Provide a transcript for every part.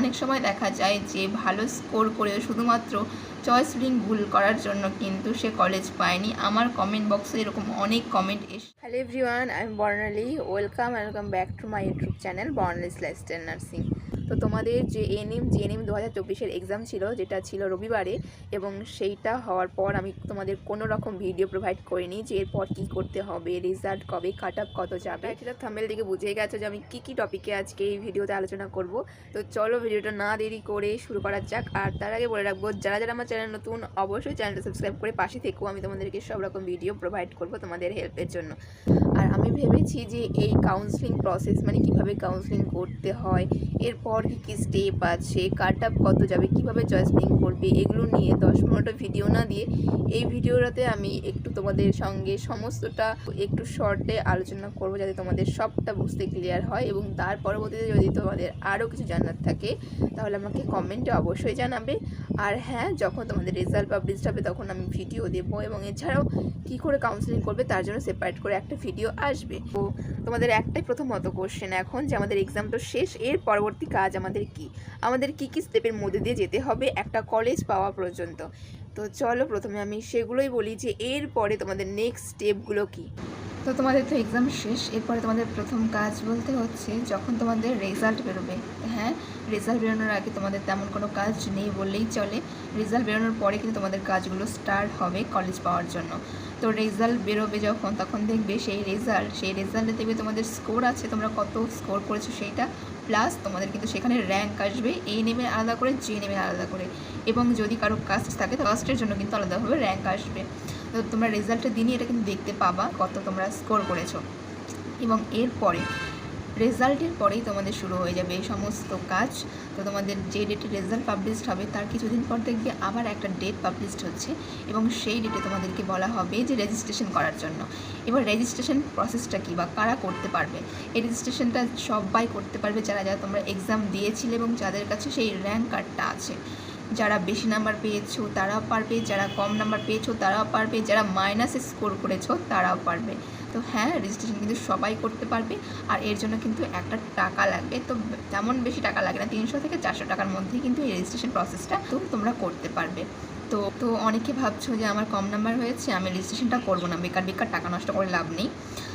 অনেক সময় দেখা যায় যে ভালো স্কোর করেও শুধুমাত্র চয়েস লিঙ্ক ভুল করার জন্য কিন্তু সে কলেজ পায়নি। আমার কমেন্ট বক্সে এরকম অনেক কমেন্ট এসে hello everyone I am Barnali welcome welcome back to my YouTube channel Barnali's lifestyle nursing তো তোমাদের যে এনএম জিএনএম দু হাজার চব্বিশের এক্সাম ছিল, যেটা ছিল রবিবারে, এবং সেইটা হওয়ার পর আমি তোমাদের কোনো রকম ভিডিও প্রোভাইড করিনি যে এরপর কী করতে হবে রেজাল্ট কবে কাট আপ কত যাবে। সেটা থামেল দিকে বুঝে গেছো যে আমি কী কী টপিকে আজকে এই ভিডিওতে আলোচনা করব। তো চলো ভিডিওটা না দেরি করে শুরু করা যাক। আর তার আগে বলে রাখব, যারা যারা আমার চ্যানেল নতুন, অবশ্যই চ্যানেলটা সাবস্ক্রাইব করে পাশে থেকেও আমি তোমাদেরকে সব রকম ভিডিও প্রোভাইড করব তোমাদের হেল্পের জন্য। আর আমি ভেবেছি যে এই কাউন্সিলিং প্রসেস মানে কীভাবে কাউন্সিলিং করতে হয়, এরপর কী কী স্টেপ আছে কাট আপ কত যাবে, কীভাবে চয়েসিং করবে, এগুলো নিয়ে দশ পনেরোটা ভিডিও না দিয়ে এই ভিডিওটাতে আমি একটু তোমাদের সঙ্গে সমস্তটা একটু শর্টে আলোচনা করব যাতে তোমাদের সবটা বুঝতে ক্লিয়ার হয় এবং তার পরবর্তীতে যদি তোমাদের আরও কিছু জানার থাকে, তাহলে আমাকে কমেন্টে অবশ্যই জানাবে। আর হ্যাঁ যখন তোমাদের রেজাল্ট পাবলিশ হবে, তখন আমি ভিডিও দেবো এবং এছাড়াও কী করে কাউন্সিলিং করবে, তার জন্য সেপারেট করে একটা ভিডিও আসবে। তো তোমাদের একটাই প্রথমত কোশ্চেন এখন যে আমাদের এক্সাম তো শেষ, এর পরবর্তী কাজ আমাদের কি? আমাদের কি কি স্টেপের মধ্যে দিয়ে যেতে হবে একটা কলেজ পাওয়া পর্যন্ত? তো চলো প্রথমে আমি সেগুলোই বলি যে এরপরে তোমাদের নেক্সট স্টেপগুলো কি? তো তোমাদের তো এক্সাম শেষ, এরপরে তোমাদের প্রথম কাজ বলতে হচ্ছে যখন তোমাদের রেজাল্ট বেরোবে। হ্যাঁ রেজাল্ট বেরোনোর আগে তোমাদের তেমন কোনো কাজ নেই বললেই চলে। রেজাল্ট বেরোনোর পরে কিন্তু তোমাদের কাজগুলো স্টার্ট হবে কলেজ পাওয়ার জন্য। তো রেজাল্ট বেরোবে যখন, তখন দেখবে সেই রেজাল্ট সেই রেজাল্টে দেখবে তোমাদের স্কোর আছে, তোমরা কত স্কোর করেছ সেইটা প্লাস তোমাদের কিন্তু সেখানে র্যাঙ্ক আসবে এই নেমে আলাদা করে যে নেমে আলাদা করে। এবং যদি কারও কাস্ট থাকে, তো কাস্টের জন্য কিন্তু আলাদাভাবে র্যাঙ্ক আসবে। তো তোমরা রেজাল্টের দিনই এটা কিন্তু দেখতে পাবা কত তোমরা স্কোর করেছ। এবং এরপরে রেজাল্টের পরেই তোমাদের শুরু হয়ে যাবে এই সমস্ত কাজ। তো তোমাদের যে ডেটে রেজাল্ট পাবলিশড হবে, তার কিছুদিন পর দেখবে আবার একটা ডেট পাবলিশড হচ্ছে এবং সেই ডেটে তোমাদেরকে বলা হবে যে রেজিস্ট্রেশন করার জন্য। এবার রেজিস্ট্রেশন প্রসেসটা কী বা কারা করতে পারবে? এই রেজিস্ট্রেশনটা সবাই করতে পারবে যারা যারা তোমরা এক্সাম দিয়েছিলে এবং যাদের কাছে সেই র্যাঙ্ক কার্ডটা আছে। যারা বেশি নাম্বার পেয়েছ, তারাও পারবে, যারা কম নাম্বার পেয়েছ, তারাও পারবে, যারা মাইনাসে স্কোর করেছ, তারাও পারবে। তো হ্যাঁ রেজিস্ট্রেশন কিন্তু সবাই করতে পারবে আর এর জন্য কিন্তু একটা টাকা লাগবে। তো তেমন বেশি টাকা লাগে না, তিনশো থেকে চারশো টাকার মধ্যেই কিন্তু এই রেজিস্ট্রেশন প্রসেসটা তো তোমরা করতে পারবে। তো তো অনেকে ভাবছ যে আমার কম নাম্বার হয়েছে, আমি রেজিস্ট্রেশনটা করব না। বেকার বেকার টাকা নষ্ট করে লাভ নেই।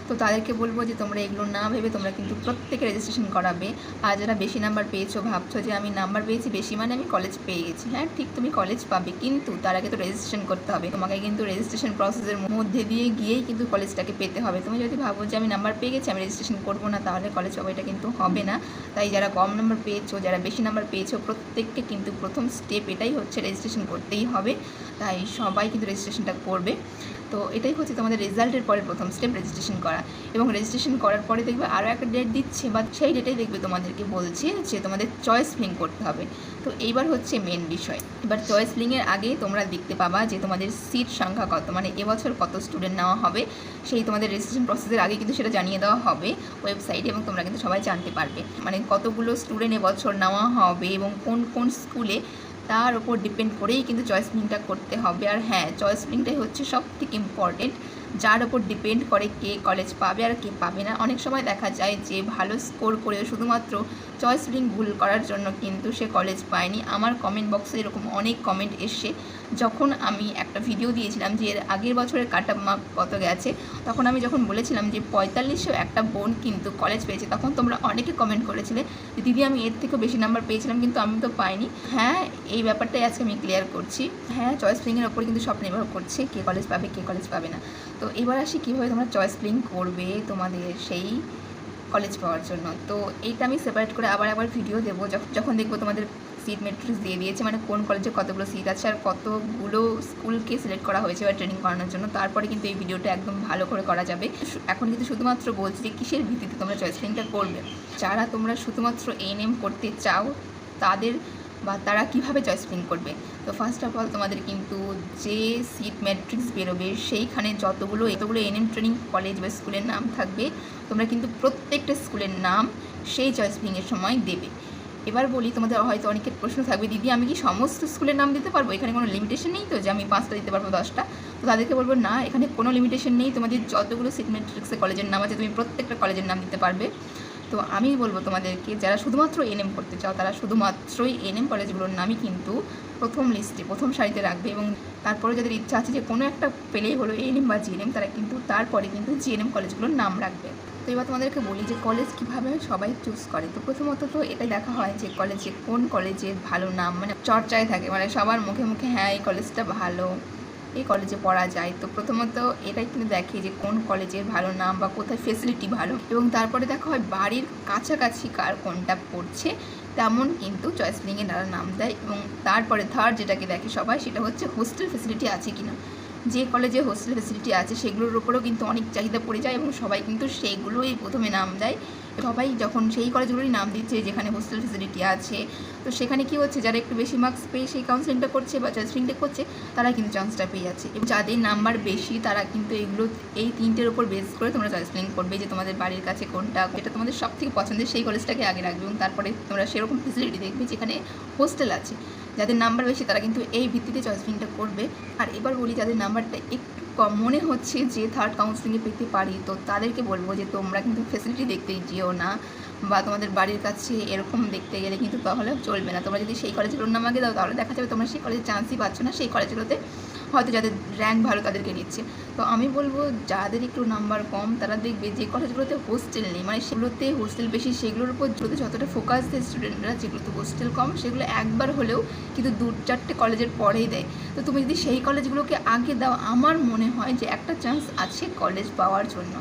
তো তাদেরকে বলব যে তোমরা এগুলো না ভেবে তোমরা কিন্তু প্রত্যেকে রেজিস্ট্রেশন করাবে। আর যারা বেশি নাম্বার পেয়েছ, ভাবছ যে আমি নাম্বার পেয়েছি বেশি মানে আমি কলেজ পেয়ে গেছি। হ্যাঁ ঠিক তুমি কলেজ পাবে, কিন্তু তার আগে তো রেজিস্ট্রেশন করতে হবে। তোমাকে কিন্তু রেজিস্ট্রেশন প্রসেসের মধ্যে দিয়ে গিয়েই কিন্তু কলেজটাকে পেতে হবে। তুমি যদি ভাবো যে আমি নাম্বার পেয়ে গেছি, আমি রেজিস্ট্রেশন করব না, তাহলে কলেজ পাবো এটা কিন্তু হবে না। তাই যারা কম নাম্বার পেয়েছ, যারা বেশি নাম্বার পেয়েছ, প্রত্যেককে কিন্তু প্রথম স্টেপ এটাই হচ্ছে রেজিস্ট্রেশন করতেই হবে। তাই সবাই কিন্তু রেজিস্ট্রেশনটা করবে। তো এটাই হচ্ছে তোমাদের রেজাল্টের পরে প্রথম স্টেপ রেজিস্ট্রেশন করা। এবং রেজিস্ট্রেশন করার পরে দেখবে আরও একটা ডেট দিচ্ছে বা সেই ডেটেই দেখবে তোমাদেরকে বলছে যে তোমাদের চয়েস ফিলিং করতে হবে। তো এইবার হচ্ছে মেন বিষয়। এবার চয়েস ফিলিংয়ের আগে তোমরা দেখতে পাবা যে তোমাদের সিট সংখ্যা কত মানে এবছর কত স্টুডেন্ট নেওয়া হবে। সেই তোমাদের রেজিস্ট্রেশন প্রসেসের আগে কিন্তু সেটা জানিয়ে দেওয়া হবে ওয়েবসাইটে এবং তোমরা কিন্তু সবাই জানতে পারবে। মানে কতগুলো স্টুডেন্ট এবছর নেওয়া হবে এবং কোন কোন স্কুলে তার উপর ডিপেন্ড করেই কিন্তু চয়েস ফিলিংটা করতে হবে। আর হ্যাঁ চয়েস ফিলিংটাই হচ্ছে সব থেকে ইম্পর্টেন্ট যার ওপর ডিপেন্ড করে কে কলেজ পাবে আর কে পাবে না। অনেক সময় দেখা যায় যে ভালো স্কোর করে শুধুমাত্র চয়েস ফিলিং ভুল করার জন্য কিন্তু সে কলেজ পায়নি। আমার কমেন্ট বক্সে এরকম অনেক কমেন্ট এসছে। যখন আমি একটা ভিডিও দিয়েছিলাম যে এর আগের বছরের কাট মার্ক কত গেছে, তখন আমি যখন বলেছিলাম যে পঁয়তাল্লিশশো একটা বোন কিন্তু কলেজ পেয়েছে, তখন তোমরা অনেকে কমেন্ট করেছিলে যে, দিদি, আমি এর থেকেও বেশি নাম্বার পেয়েছিলাম, কিন্তু আমি তো পাইনি। হ্যাঁ এই ব্যাপারটাই আজকে আমি ক্লিয়ার করছি। হ্যাঁ চয়েস ফিলিংয়ের ওপর কিন্তু সব নির্ভর করছে, কে কলেজ পাবে, কে কলেজ পাবে না। তো এবার আসি কীভাবে তোমরা চয়েস ফিলিং করবে তোমাদের সেই কলেজ পাওয়ার জন্য। তো এইটা আমি সেপারেট করে আবার একবার ভিডিও দেবো। যখন দেখব তোমাদের সিট মেট্রিক্স দিয়ে দিয়েছে মানে কোন কলেজে কতগুলো সিট আছে আর কতগুলো স্কুলকে সিলেক্ট করা হয়েছে বা ট্রেনিং করানোর জন্য, তারপরে কিন্তু এই ভিডিওটা একদম ভালো করে করা যাবে। এখন কিন্তু শুধুমাত্র বলছি যে কিসের ভিত্তিতে তোমরা চয়েস ট্রেনিংটা করবে? যারা তোমরা শুধুমাত্র এনএম করতে চাও, তাদের বা তারা কীভাবে চয়েস ফিলিং করবে? তো ফার্স্ট অফ অল তোমাদের কিন্তু যে সিট ম্যাট্রিক্স বেরোবে সেইখানে যতগুলো এতগুলো এনএম ট্রেনিং কলেজ বা স্কুলের নাম থাকবে, তোমরা কিন্তু প্রত্যেকটা স্কুলের নাম সেই চয়েস ফিলিংয়ের সময় দেবে। এবার বলি, তোমাদের হয়তো অনেকের প্রশ্ন থাকবে, দিদি, আমি কি সমস্ত স্কুলের নাম দিতে পারব? এখানে কোনো লিমিটেশন নেই তো যে আমি পাঁচটা দিতে পারব, দশটা? তো তাদেরকে বলব, না, এখানে কোনো লিমিটেশন নেই। তোমাদের যতগুলো সিট ম্যাট্রিক্সে কলেজের নাম আছে, তুমি প্রত্যেকটা কলেজের নাম দিতে পারবে। তো আমি বলব তোমাদেরকে, যারা শুধুমাত্র এনএম করতে চাও, তারা শুধুমাত্রই এনএম কলেজগুলোর নামই কিন্তু প্রথম লিস্টে প্রথম সারিতে রাখবে এবং তারপরে যাদের ইচ্ছা আছে যে কোনো একটা পেলেই হলো এনএম বা জিএনএম তারা কিন্তু তারপরে কিন্তু জিএনএম কলেজগুলোর নাম রাখবে। তো এবার তোমাদেরকে বলি যে কলেজ কীভাবে সবাই চুজ করে। তো প্রথমত তো এটাই দেখা হয় যে কলেজে কোন কলেজের ভালো নাম মানে চর্চায় থাকে মানে সবার মুখে মুখে হ্যাঁ এই কলেজটা ভালো। এই কলেজে পড়া যায়। তো প্রথমত এটাই কিন্তু দেখে যে কোন কলেজের ভালো নাম বা কোথায় ফেসিলিটি ভালো। এবং তারপরে দেখা হয় বাড়ির কাছাকাছি কার কোনটা পড়ছে, তেমন কিন্তু চয়েস ফিলিংয়ে তারা নাম দেয়। এবং তারপরে থার্ড যেটাকে দেখে সবাই, সেটা হচ্ছে হোস্টেল ফেসিলিটি আছে কিনা। যে কলেজে হোস্টেল ফেসিলিটি আছে, সেগুলোর উপরেও কিন্তু অনেক চাহিদা পড়ে যায় এবং সবাই কিন্তু সেইগুলোই প্রথমে নাম দেয়। সবাই যখন সেই কলেজগুলোরই নাম দিচ্ছে, যেখানে হোস্টেল ফেসিলিটি আছে। তো সেখানে কি হচ্ছে, যারা একটু বেশি মার্কস পেয়ে সেই কাউন্সিলিংটা করছে বা চয়েসিংটা করছে, তারা কিন্তু চান্সটা পেয়ে যাচ্ছে। এবং যাদের নাম্বার বেশি, তারা কিন্তু এগুলো, এই তিনটের উপর বেস করে তোমরা চয়েসিং করবে যে তোমাদের বাড়ির কাছে কোনটা, যেটা তোমাদের সব থেকে পছন্দের সেই কলেজটাকে আগে রাখবে এবং তারপরে তোমরা সেরকম ফেসিলিটি দেখবে যেখানে হোস্টেল আছে। যাদের নাম্বার বেশি, তারা কিন্তু এই ভিত্তিতে চয়েসিংটা করবে। আর এবার বলি, যাদের নাম্বারটা একটু কম, মনে হচ্ছে যে থার্ড কাউন্সিলিংয়ে পেতে পারি, তো তাদেরকে বলব যে তোমরা কিন্তু ফেসিলিটি দেখতে যেও না বা তোমাদের বাড়ির কাছে এরকম দেখতে গেলে কিন্তু তাহলে চলবে না। তোমরা যদি সেই কলেজগুলোর নাম আগে দাও, তাহলে দেখা যাবে তোমরা সেই কলেজে চান্সই পাচ্ছ না। সেই কলেজগুলোতে হয়তো যাদের র্যাঙ্ক ভালো তাদেরকে নিচ্ছে। তো আমি বলব, যাদের একটু নাম্বার কম, তারা দেখবে যে কলেজগুলোতে হোস্টেল নেই। মানে সেগুলোতে হোস্টেল বেশি, সেগুলোর উপর যদি যতটা ফোকাস দেয় স্টুডেন্টরা যেগুলোতে হোস্টেল কম, সেগুলো একবার হলেও কিন্তু দু চারটে কলেজের পরেই দেয়। তো তুমি যদি সেই কলেজগুলোকে আগে দাও, আমার মনে হয় যে একটা চান্স আছে কলেজ পাওয়ার জন্য।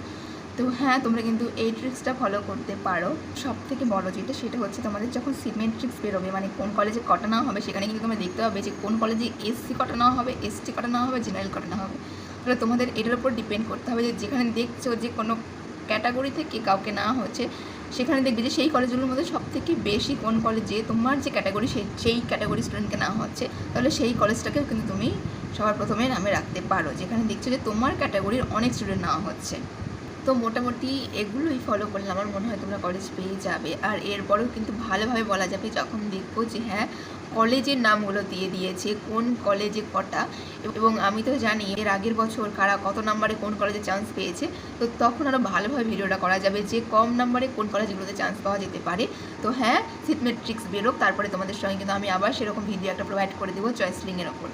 তো হ্যাঁ তোমরা কিন্তু এই ট্রিক্সটা ফলো করতে পারো। সব থেকে বড় যেটা, সেটা হচ্ছে তোমাদের যখন সিমেট্রিক্স বেরোবে মানে কোন কলেজে কটা নেওয়া হবে, সেখানে কিন্তু তোমরা দেখতে হবে যে কোন কলেজে এসসি কটা নেওয়া হবে এসটি কটা নেওয়া হবে জেনারেল কটা নেওয়া হবে। তাহলে তোমাদের এটার উপর ডিপেন্ড করতে হবে যে যেখানে দেখছ যে কোনো ক্যাটাগরি থেকে কাউকে না হচ্ছে, সেখানে দেখবে যে সেই কলেজগুলোর মধ্যে সব থেকে বেশি কোন কলেজে তোমার যে ক্যাটাগরি সেই সেই ক্যাটাগরি স্টুডেন্টকে নেওয়া হচ্ছে, তাহলে সেই কলেজটাকেও কিন্তু তুমি সবার প্রথমে নামে রাখতে পারো। যেখানে দেখছ যে তোমার ক্যাটাগরির অনেক স্টুডেন্ট নেওয়া হচ্ছে। তো মোটামুটি এগুলোই ফলো করলে আমার মনে হয় তোমরা কলেজ পেয়ে যাবে। আর এরপরেও কিন্তু ভালোভাবে বলা যাবে যখন দেখব যে হ্যাঁ কলেজের নামগুলো দিয়ে দিয়েছে, কোন কলেজে কটা? এবং আমি তো জানি এর আগের বছর কারা কত নাম্বারে কোন কলেজে চান্স পেয়েছে। তো তখন আরও ভালোভাবে ভিডিওটা করা যাবে যে কম নাম্বারে কোন কলেজগুলোতে চান্স পাওয়া যেতে পারে। তো হ্যাঁ সিট মেট্রিক্স বেরোক, তারপরে তোমাদের সঙ্গে কিন্তু আমি আবার সেরকম ভিডিও একটা প্রোভাইড করে দেবো চয়েস লিঙ্কের ওপর।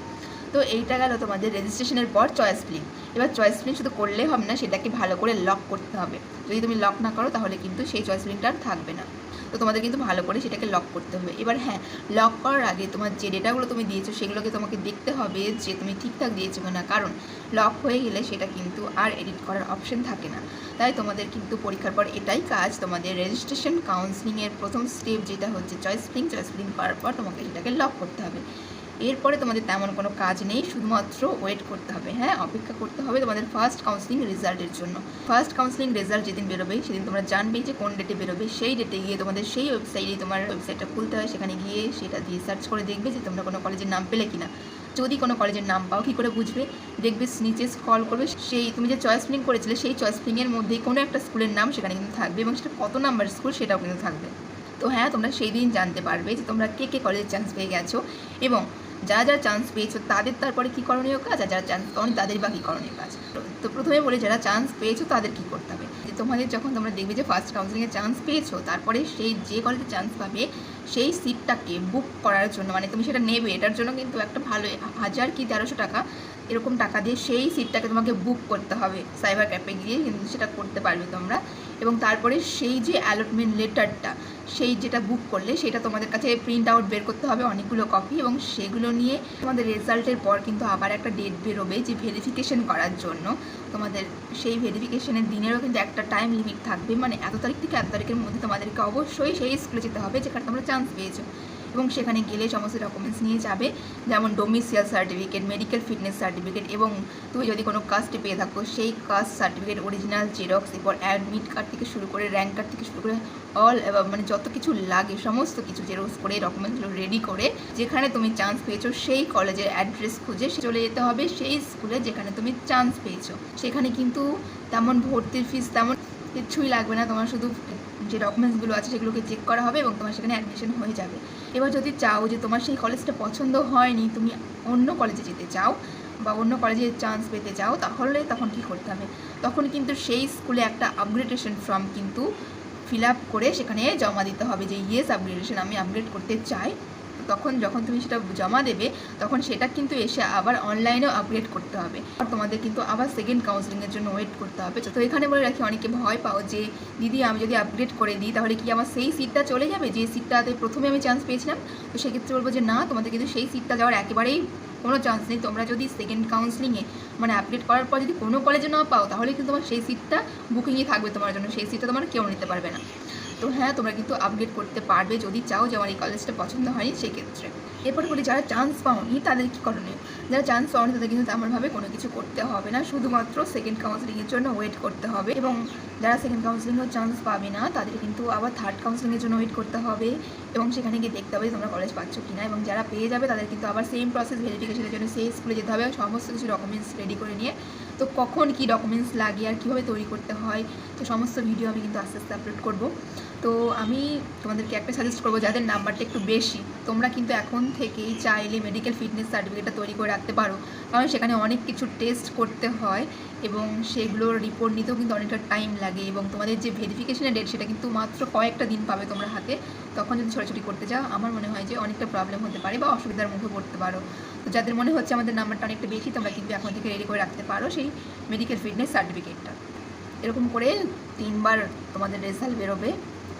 তো এইটা গেল তোমাদের রেজিস্ট্রেশনের পর চয়েস লিঙ্ক এবার চয়েস লিঙ্ক শুধু করলে হবে না, সেটাকে ভালো করে লক করতে হবে। যদি তুমি লক না করো, তাহলে কিন্তু সেই চয়েস লিঙ্কটা আর থাকবে না। তো তোমাদের কিন্তু ভালো করে সেটাকে লক করতে হবে। এবার হ্যাঁ লক করার আগে তোমার যে ডেটাগুলো তুমি দিয়েছ, সেগুলোকে তোমাকে দেখতে হবে যে তুমি ঠিকঠাক দিয়েছ না কারণ লক হয়ে গেলে সেটা কিন্তু আর এডিট করার অপশন থাকে না। তাই তোমাদের কিন্তু পরীক্ষার পর এটাই কাজ। তোমাদের রেজিস্ট্রেশন কাউন্সিলিংয়ের প্রথম স্টেপ যেটা হচ্ছে চয়েস লিঙ্ক চয়েস লিঙ্ক করার পর তোমাকে সেটাকে লক করতে হবে। এরপরে তোমাদের তেমন কোনো কাজ নেই, শুধুমাত্র ওয়েট করতে হবে হ্যাঁ? অপেক্ষা করতে হবে তোমাদের ফার্স্ট কাউন্সিলিং রেজাল্টের জন্য। ফার্স্ট কাউন্সিলিং রেজাল্ট যেদিন বেরোবে, সেদিন তোমরা জানবে যে কোন ডেটে বেরোবে। সেই ডেটে গিয়ে তোমাদের সেই ওয়েবসাইটে তোমার ওয়েবসাইটটা খুলতে হয়, সেখানে গিয়ে সেটা দিয়ে সার্চ করে দেখবে যে তোমরা কোনো কলেজের নাম পেলে কিনা। যদি কোনো কলেজের নাম পাও, কী করে বুঝবে? দেখবে নিচে স্কল করবে, সেই তুমি যে চয়েস ফিলিং করেছিলে, সেই চয়েস ফিলিংয়ের মধ্যে কোনো একটা স্কুলের নাম সেখানে কিন্তু থাকবে এবং সেটা কত নাম্বার স্কুল সেটাও কিন্তু থাকবে। তো হ্যাঁ তোমরা সেই দিন জানতে পারবে যে তোমরা কে কে কলেজের চান্স পেয়ে গেছো এবং যারা যারা চান্স পেয়েছ, তাদের তারপরে কী করণীয় কাজ? আর যারা চান্স পাওনি, তাদের বা কী করণীয় কাজ? তো প্রথমে বলি, যারা চান্স পেয়েছ, তাদের কী করতে হবে? যে তোমাদের যখন তোমরা দেখবে যে ফার্স্ট কাউন্সিলিংয়ে চান্স পেয়েছ, তারপরে সেই যে কলেজে চান্স পাবে, সেই সিটটাকে বুক করার জন্য মানে তুমি সেটা নেবে, এটার জন্য কিন্তু একটা ভালো, হাজার কি তেরোশো টাকা এরকম টাকা দিয়ে সেই সিটটাকে তোমাকে বুক করতে হবে সাইবার ক্যাফে গিয়ে, কিন্তু সেটা করতে পারবে তোমরা। এবং তারপরে সেই যে অ্যালটমেন্ট লেটারটা সেই যেটা বুক করলে সেটা তোমাদের কাছে প্রিন্ট আউট বের করতে হবে অনেকগুলো কপি এবং সেগুলো নিয়ে তোমাদের রেজাল্টের পর কিন্তু আবার একটা ডেট বেরোবে যে ভেরিফিকেশন করার জন্য। তোমাদের সেই ভেরিফিকেশনের দিনেরও কিন্তু একটা টাইম লিমিট থাকবে। মানে এত তারিখ থেকে এত তারিখের মধ্যে তোমাদেরকে অবশ্যই সেই স্কুলে যেতে হবে যেখানে তোমরা চান্স পেয়েছ। এবং সেখানে গেলে সমস্ত ডকুমেন্টস নিয়ে যাবে, যেমন domicile certificate medical fitness certificate এবং তুমি যদি কোনো কাস্ট পেয়ে থাকো, সেই কাস্ট সার্টিফিকেট অরিজিনাল জেরক্স এরপর অ্যাডমিট কার্ড থেকে শুরু করে র্যাঙ্ক কার্ড থেকে শুরু করে অল মানে যত কিছু লাগে, সমস্ত কিছু জেরক্স করে ডকুমেন্টসগুলো রেডি করে যেখানে তুমি চান্স পেয়েছ, সেই কলেজের অ্যাড্রেস খুঁজে চলে যেতে হবে, সেই স্কুলে যেখানে তুমি চান্স পেয়েছ। সেখানে কিন্তু তেমন ভর্তির ফিস তেমন কিছুই লাগবে না, তোমার শুধু যে ডকুমেন্টসগুলো আছে সেগুলোকে চেক করা হবে এবং তোমার সেখানে অ্যাডমিশন হয়ে যাবে। এবার যদি চাও যে তোমার সেই কলেজটা পছন্দ হয়নি, তুমি অন্য কলেজে যেতে চাও বা অন্য কলেজে চান্স পেতে চাও, তাহলে তখন কী করতে হবে? তখন কিন্তু সেই স্কুলে একটা আপগ্রেডেশন ফর্ম কিন্তু ফিল আপ করে সেখানে জমা দিতে হবে যে ইয়েস আপগ্রেডেশন আমি আপগ্রেড করতে চাই। তখন যখন তুমি সেটা জমা দেবে, তখন সেটা কিন্তু এসে আবার অনলাইনেও আপগ্রেড করতে হবে। আর তোমাদের কিন্তু আবার সেকেন্ড কাউন্সিলিংয়ের জন্য ওয়েট করতে হবে। তো এখানে বলে রাখি, অনেকে ভয় পাও যে, দিদি, আমি যদি আপগ্রেড করে দিই, তাহলে কি আমার সেই সিটটা চলে যাবে? যে সিটটাতে প্রথমে আমি চান্স পেয়েছিলাম? তো সেক্ষেত্রে বলব যে, না, তোমাদের কিন্তু সেই সিটটা যাওয়ার একেবারেই কোনো চান্স নেই। তোমরা যদি সেকেন্ড কাউন্সিলিংয়ে মানে আপডেট করার পর যদি কোনো কলেজে না পাও, তাহলে কিন্তু তোমার সেই সিটটা বুকিংয়ে থাকবে তোমার জন্য। সেই সিটটা তোমার কেউ নিতে পারবে না। তো হ্যাঁ তোমরা কিন্তু আপডেট করতে পারবে যদি চাও যে আমার এই কলেজটা পছন্দ হয়নি, সেক্ষেত্রে। এরপর বলি, যারা চান্স পাওনি, তাদের কী করণীয়? যারা চান্স পাওনি, তাদের কিন্তু তেমনভাবে কোনো কিছু করতে হবে না। শুধুমাত্র সেকেন্ড কাউন্সিলিংয়ের জন্য ওয়েট করতে হবে এবং যারা সেকেন্ড কাউন্সিলিংয়েও চান্স পাবে না, তাদের কিন্তু আবার থার্ড কাউন্সিলিংয়ের জন্য ওয়েট করতে হবে এবং সেখানে গিয়ে দেখতে হবে যে তোমরা কলেজ পাচ্ছ কি না এবং যারা পেয়ে যাবে, তাদের কিন্তু আবার সেম প্রসেস ভেরিফিকেশনের জন্য সেই স্কুলে যেতে হবে সমস্ত কিছু ডকুমেন্টস রেডি করে নিয়ে তো কখন কি ডকুমেন্টস লাগে আর কীভাবে তৈরি করতে হয়? তো সমস্ত ভিডিও আমি কিন্তু আস্তে আস্তে আপলোড করব। তো আমি তোমাদেরকে একটা সাজেস্ট করব, যাদের নাম্বারটা একটু বেশি, তোমরা কিন্তু এখন থেকেই চাইলে মেডিকেল ফিটনেস সার্টিফিকেটটা তৈরি করে রাখতে পারো। কারণ সেখানে অনেক কিছু টেস্ট করতে হয় এবং সেগুলোর রিপোর্ট নিতেও কিন্তু অনেকটা টাইম লাগে এবং তোমাদের যে ভেরিফিকেশনের ডেট সেটা কিন্তু মাত্র কয়েকটা দিন পাবে তোমরা হাতে। তখন যদি ছোটাছুটি করতে যাও আমার মনে হয় যে অনেকটা প্রবলেম হতে পারে বা অসুবিধার মুখে পড়তে পারো। যাদের মনে হচ্ছে আমাদের নাম্বারটা অনেকটা বেশি, তোমরা কিন্তু এখন থেকে রেডি করে রাখতে পারো সেই মেডিকেল ফিটনেস সার্টিফিকেটটা এরকম করে তিনবার তোমাদের রেজাল্ট বেরোবে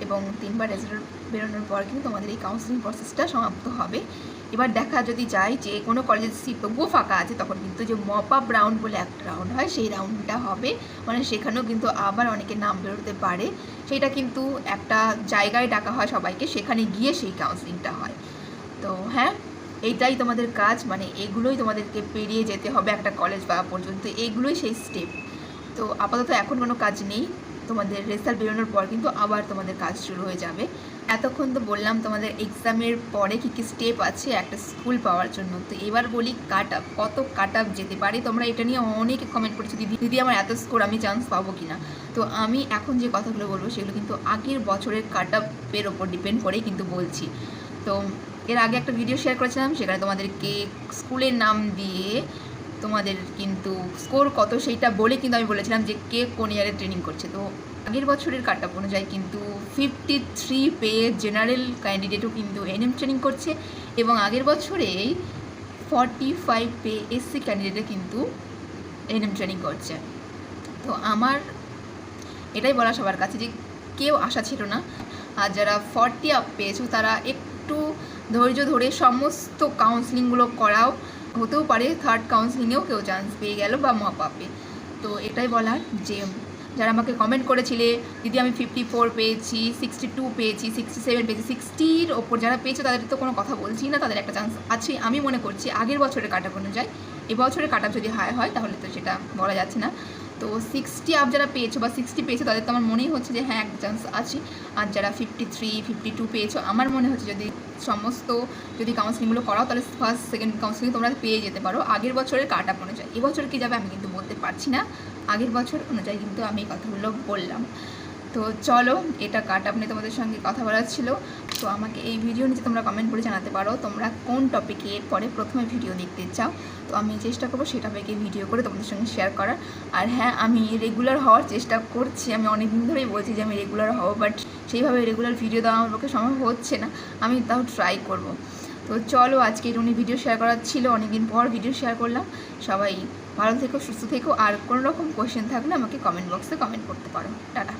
এবং তিনবার রেজাল্ট বেরোনোর পর কিন্তু তোমাদের এই কাউন্সিলিং প্রসেসটা সমাপ্ত হবে। এবার দেখা যদি যায় যে কোনো কলেজের সিট তবুও ফাঁকা আছে, তখন কিন্তু যে মপ আপ রাউন্ড বলে একটা রাউন্ড হয়, সেই রাউন্ডটা হবে। মানে সেখানেও কিন্তু আবার অনেকে নাম বেরোতে পারে। সেটা কিন্তু একটা জায়গায় ডাকা হয় সবাইকে, সেখানে গিয়ে সেই কাউন্সিলিংটা হয়। তো হ্যাঁ এইটাই তোমাদের কাজ মানে এগুলোই তোমাদেরকে পেরিয়ে যেতে হবে একটা কলেজ পাওয়া পর্যন্ত, এইগুলোই সেই স্টেপ তো আপাতত এখন কোনো কাজ নেই, তোমাদের রেজাল্ট বেরোনোর পর কিন্তু আবার তোমাদের কাজ শুরু হয়ে যাবে। এতক্ষণ তো বললাম তোমাদের এক্সামের পরে কী কী স্টেপ আছে, একটা স্কুল পাওয়ার জন্য। তো এবার বলি কাট আপ কত কাট আপ যেতে পারে তোমরা এটা নিয়ে অনেকে কমেন্ট করেছ, দিদি দিদি, আমার এত স্কোর আমি চান্স পাবো কি না তো আমি এখন যে কথাগুলো বলব, সেগুলো কিন্তু আগের বছরের কাট আপের ওপর ডিপেন্ড করেই কিন্তু বলছি। তো এর আগে একটা ভিডিও শেয়ার করেছিলাম, সেখানে তোমাদেরকে স্কুলের নাম দিয়ে তোমাদের কিন্তু স্কোর কত সেইটা বলে কিন্তু আমি বলেছিলাম যে কে কোন ইয়ারে ট্রেনিং করছে। তো আগের বছরের কাট আপ অনুযায়ী কিন্তু ফিফটি থ্রি পেয়ে জেনারেল ক্যান্ডিডেটও কিন্তু এনএম ট্রেনিং করছে এবং আগের বছরেই ফর্টি ফাইভ পে এসসি ক্যান্ডিডেটও কিন্তু এনএম ট্রেনিং করছে। তো আমার এটাই বলা সবার কাছে যে কেউ আশা ছিল না। আর যারা ফর্টি আপ পেয়েছ তারা একটু ধৈর্য ধরে সমস্ত কাউন্সিলিংগুলো করাও, হতেও পারে থার্ড কাউন্সিলিংয়েও কেউ চান্স পেয়ে গেল বা মা পাবে তো এটাই বলার যে যারা আমাকে কমেন্ট করেছিলে, দিদি, আমি ফিফটি ফোর পেয়েছি সিক্সটি টু পেয়েছি সিক্সটি সেভেন পেয়েছি সিক্সটির ওপর যারা পেয়েছে, তাদের তো কোনো কথা বলছি না, তাদের একটা চান্স আছে। আমি মনে করছি আগের বছরের কাট আপ অনুযায়ী এবছরের কাট যদি হাই হয়, তাহলে তো সেটা বলা যাচ্ছে না। তো সিক্সটি আপ যারা পেয়েছ বা সিক্সটি পেয়েছ, তাদের তো আমার মনেই হচ্ছে যে হ্যাঁ এক চান্স আছে। আর যারা ফিফটি থ্রি ফিফটি টু পেয়েছ, আমার মনে হচ্ছে যদি সমস্ত যদি কাউন্সিলিংগুলো করাও, তাহলে ফার্স্ট সেকেন্ড কাউন্সিলিং তোমরা পেয়ে যেতে পারো। আগের বছরের কাটা অনুযায়ী। এবছর কী যাবে আমি কিন্তু বলতে পারছি না। আগের বছর অনুযায়ী কিন্তু আমি এই কথাগুলো বললাম। তো চলো, এটা কাট আপ নিয়ে তোমাদের সঙ্গে কথা বলার ছিল। তো আমাকে এই ভিডিও নিচে তোমরা কমেন্ট করে জানাতে পারো, তোমরা কোন টপিকে পরে প্রথমে ভিডিও দেখতে চাও। তো আমি চেষ্টা করব সেই টপিকে ভিডিও করে তোমাদের সঙ্গে শেয়ার করার। আর হ্যাঁ আমি রেগুলার হওয়ার চেষ্টা করছি। আমি অনেক দিন ধরেই বলছি যে আমি রেগুলার হব বাট সেইভাবে রেগুলার ভিডিও দেওয়া আমার পক্ষে সম্ভব হচ্ছে না। আমি তাও ট্রাই করব। তো চলো, আজকে উনি ভিডিও শেয়ার করার ছিল। অনেকদিন পর ভিডিও শেয়ার করলাম। সবাই ভালো থেকো, সুস্থ থেকো। আর কোনো রকম কোয়েশ্চেন থাকলে আমাকে কমেন্ট বক্সে কমেন্ট করতে পারো। টাটা।